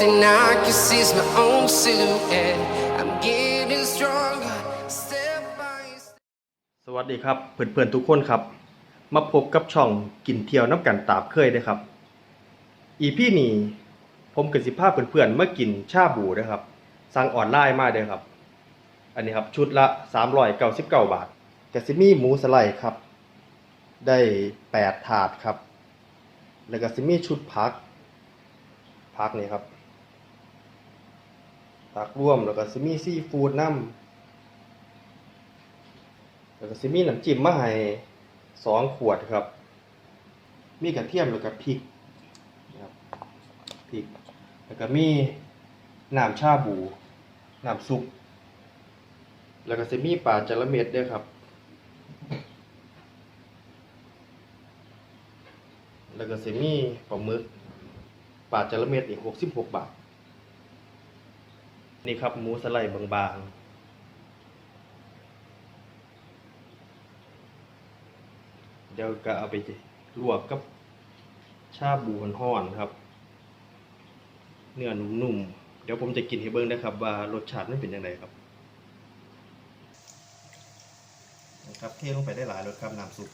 thing I can see my own silhouette. I'm getting stronger, step by step. สวัสดีครับเพื่อนๆทุกคนครับ มาพบกับช่องกินเที่ยวน้ำกันตาบเคยเด้ครับ อีพี่นี้ผมกับสิภาพเพื่อนๆเมากินชาบูนะครับ สั่งออนไลน์มาเด้อครับ อันนี้ครับชุดละ 399 บาทกะซิมี่หมูสไลด์ครับ ได้ 8 ถาดครับ แล้วก็ซิมี่ชุดพักพักนี่ครับ พักร่วมแล้วก็ซิมีซีฟู้ดน้ำแล้วก็สิมีน้ำจิ้มมาให้สองขวดครับ มีกระเทียมแล้วก็พริกนะครับพริก แล้วก็มีน้ำชาบูน้ำซุปแล้วก็สิมีปลาจระเม็ดด้วยครับ แล้วก็สิมีปลาหมึกปลาจระเม็ดอีกหกสิบหกบาท นี่ครับหมูสไลด์บางๆ เดี๋ยวก็เอาไปลวกกับชาบูห่อนๆครับ เนื้อนุ่มๆ เดี๋ยวผมจะกินให้เบิ่งนะครับ ว่ารสชาติมันเป็นยังไงครับนะครับเทลงไปได้หลายรสครับน้ำซุป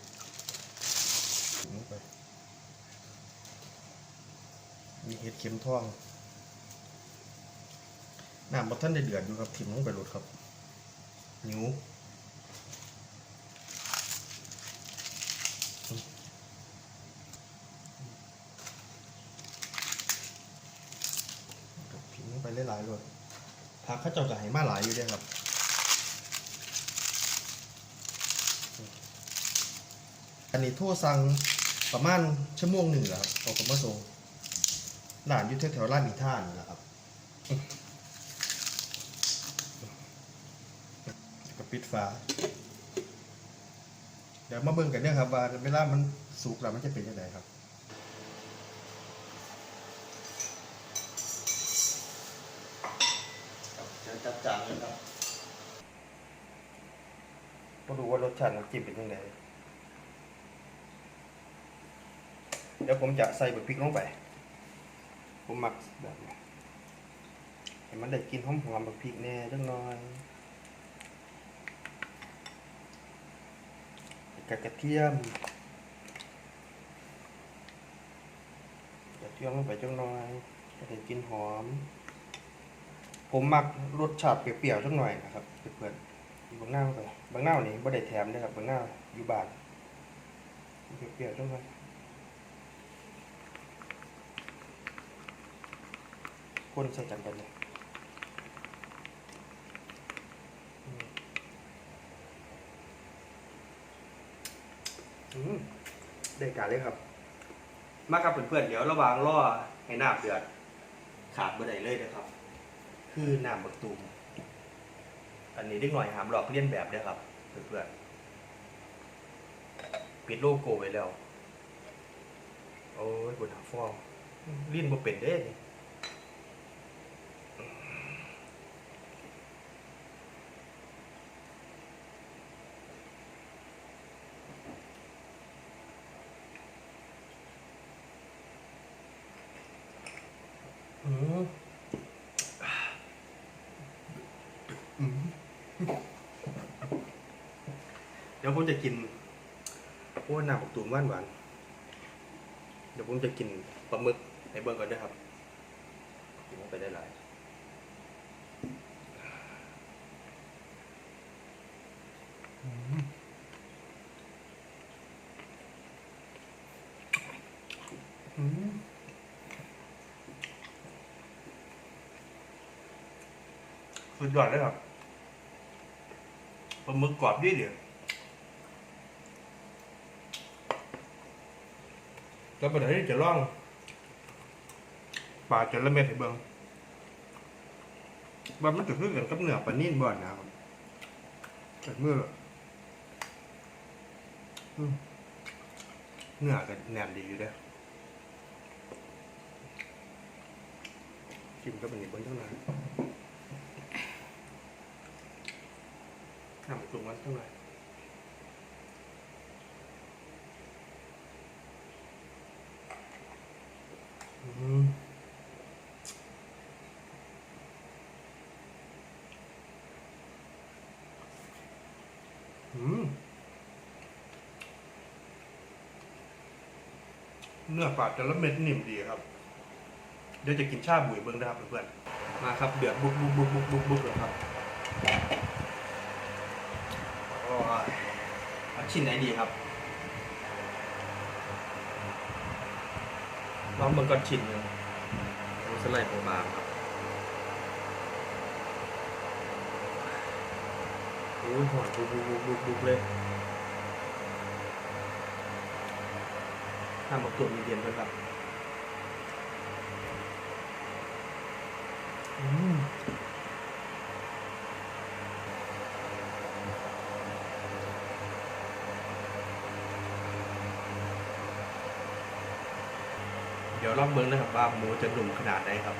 มีเห็ดเข็มทอง น้ำบัท่านได้เดือดอยู่ครับ ถิ่มลงไปรดครับนิ้วกับพิมลงไปหลายๆรถพักข้าเจ้ากับไหมาหลายอยู่เด้วยครับอันนี้โทษสั่งประมาณชั่วโมงหนึ่งแล้วครับเอาผมมาส่งร้านอยู่แถวๆร้านอีท่านนะครับแล้วก็ ปิดฝาเดี๋ยวมาเบิ่งกันเนี่ยครับว่าเวลามันสุกแล้วมันจะเป็นยังไงครับจะจัดจานเลยครับมาดูว่ารสชาติน้ำจิ้มเป็นยังไงเดี๋ยวผมจะใส่บะพริกลงไป ผมหมักแบบนี้ให้มันได้กินหอมๆบะพริกแน่จังหน่อย กับกระเทียมกระเทียมลงไปจังหน่อยจะได้กลินหอม ผมมักรสชาติเปรี้ยวๆสักหน่อยนะครับเพื่อนๆบางหน้าไปบางหน้านี่บ่ได้แถมนะครับบางหน้าอยู่บ้านเปรี้ยวๆสักหน่อยคนใส่จังกันเลย ได้การเลยครับ มาครับเพื่อนๆเดี๋ยวระหว่างรอให้น้ำเดือด ขาดบ่ได้เลยนะครับ คือน้ำบักตูมอันนี้เด็กหน่อยหามหลอกเลียนแบบเด้อครับเพื่อนๆปิดโลโก้ไว้แล้ว โอ้ยบนหาฟองลิ้นบ่เป็นเด้นี่ เดี๋ยวผมจะกินโอ้น้ำบักตูมหวานหวาน เดี๋ยวผมจะกินปลาหมึกให้เบิ่งก่อนนะครับกินไปได้หลาย สุดยอดเลยครับปลาหมึกกรอบด้วยเดียวแล้วประเดี๋ยวจะล่องปลาจะละเม็ดให้เบิ่งว่ามันจะคือกันกับเนื้อปลานิ่นบ่อนนะครับแต่เมื่อเนื้อกันแน่นดีอยู่เด้อกินก็เป็นอีกเบิ่งเท่านั้น ทำกลุ่มวัดเท่าไหร่เนื้อปลาแต่ละเม็ดนิ่มดีครับ เดี๋ยวจะกินชาบุ๋ยเบิ้งนะครับเพื่อนมาครับ เดือดบุกบุกบุกบุกบุกบุกเลยครับ ชิ้นไหนดีครับลองเบิ่งก่อนชิ้นหนึงเอาสไลด์บางๆครับโอ้ยหอนบุกบุกบุกบุกบุกเลยทำมาตัวมีเดียนด้วยครับอืม เดี๋ยวลองเบิ้งนะครับว่าหมูจะหนุ่มขนาดไหนครับ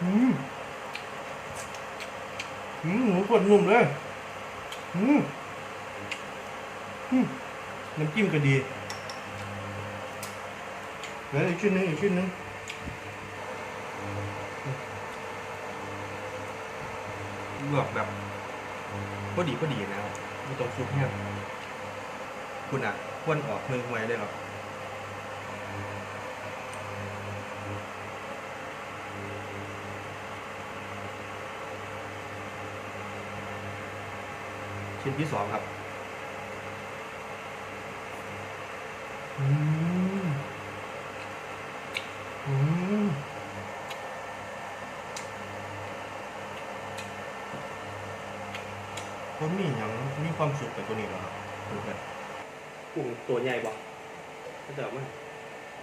อืมอืมหมูกดหนุ่มเลยอืมอืมน้ำจิ้มก็ดีแล้วอีกชิ้นหนึงอีกชิ้นหนึงลวกแบบ พอดีพอดีนะครับไม่ต้องซุปแห้งคุณอะควนออกมือไว้เลยครับชิ้นที่สองครับ อืมอืมผ มมีอย่างมีความสุขกับตัวนี้เหรอครับดูกันกุ้งตัวใหญ่บ่ก็แต่ว่า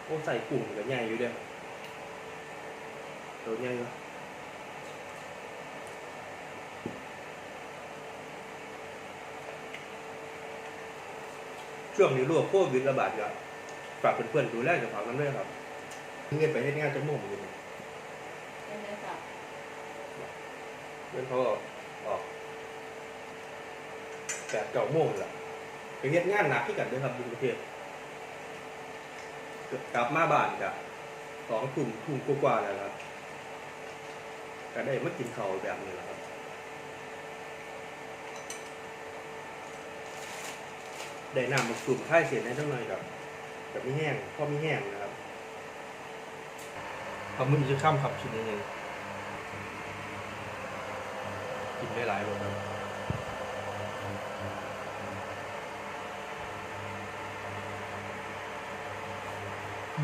โอ้ใส่กุ้งก็ใหญ่อยู่เด้อตัวใหญ่เนาะช่วงนี้โรคโควิดระบาดอยู่อะฝากเพื่อนๆดูแลเจ้าของกันด้วยครับเงินไปเฮ็ดงานจะม่วงอยู่นี่เป็นไงจ๊ะเงินเขาออก แปดเก้าโมงแหละไปเฮ็ดงานหนักที่กันด้วยครับอยู่กรุงเทพกลับมาบ้านกะสองทุ่มทุ่มกว่าๆแล้วครับก็ได้มากินข้าวแบบนี้แหละครับได้น้ำมาสูบค่ายเสียได้ทั้งหน่อยกับกับไมีแห้งพอมีแห้งนะครับปลาหมึกจะข้ามขับชิ้นนี้เองกินได้หลายโลครับ ตอ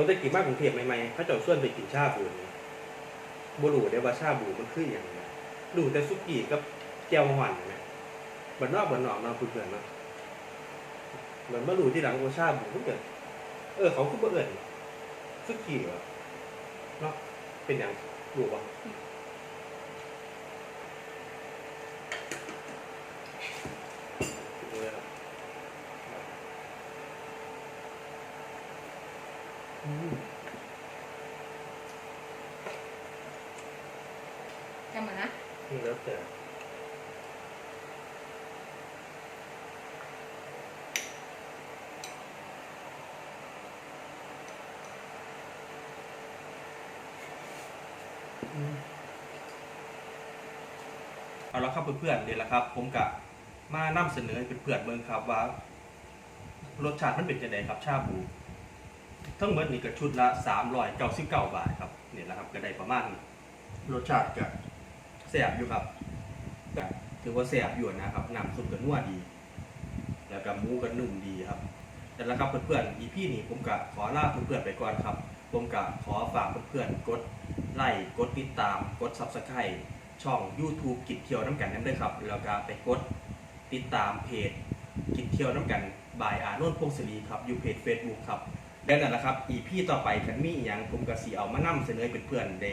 งได้กินมากกรุงเทพใหม่ๆเขาเจ้าส่วนไปกินชาบูนี่บ่รู้ได้ว่าชาบูมันคืออย่างไรดูแต่ซุกี้กับแก้วหวานนะบันนอกบันนอกเนาะเพื่อนเนาะเหมือนมารูที่หลังว่าชาบูเพิ่นเดเออเขาคือบ่เอิ้นซุกี้เหรอเนาะเป็นอย่างรู้ป่ะดูเลยครับอืม จำมานะ นี่แล้วแต่ เอาละครับเพื่อนๆเดี๋ยวละครับ ผมกะมานำเสนอให้เพื่อนๆเบิ่งครับว่ารสชาติมันเป็นจังไดครับ ชาบู ทั้งหมดนี่ก็ชุดละ399บาทครับเนี่ยแหละครับก็ได้ประมาณนี้รสชาติก็แซ่ บอยู่ครับถือว่าแซ่บอยู่นะครับน้ำซุปก็นัวดี แล้วก็หมูก็นุ่มดีครับแต่ละครับเพื่อนๆ EP นี้ผมก็ขอลาเพื่อนๆไปก่อนครับ ผมก็ขอฝากเพื่อนๆกดไลค์กดติดตาม กด Subscribe ช่อง YouTube กิจเที่ยวน้ำกันนั้นด้วยครับ แล้วก็ไปกดติดตามเพจกิจเที่ยวน้ำกันบายอาโนนพงศรีครับอยู่เพจ Facebook ครับและนั่นแหละครับ EP ต่อไปคันมีอย่างผมก็สีเอามานำเสนอให้เพื่อนๆได้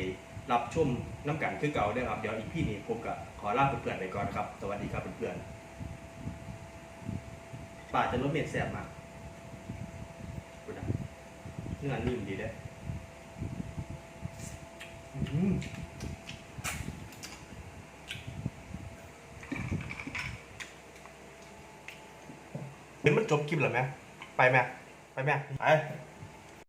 รับชมน้ำกันคือเก่าเด้อครับ เดี๋ยว EP นี้ผมก็ขอลาเพื่อนๆไปก่อนครับ สวัสดีครับเพื่อนๆป่าจะรถเมล์แสบมากดูนะเนื้อนิ่มดีเด้ออืมเดี๋ยวมันจบคลิปแล้วไหมไปไหมไปแม่ไป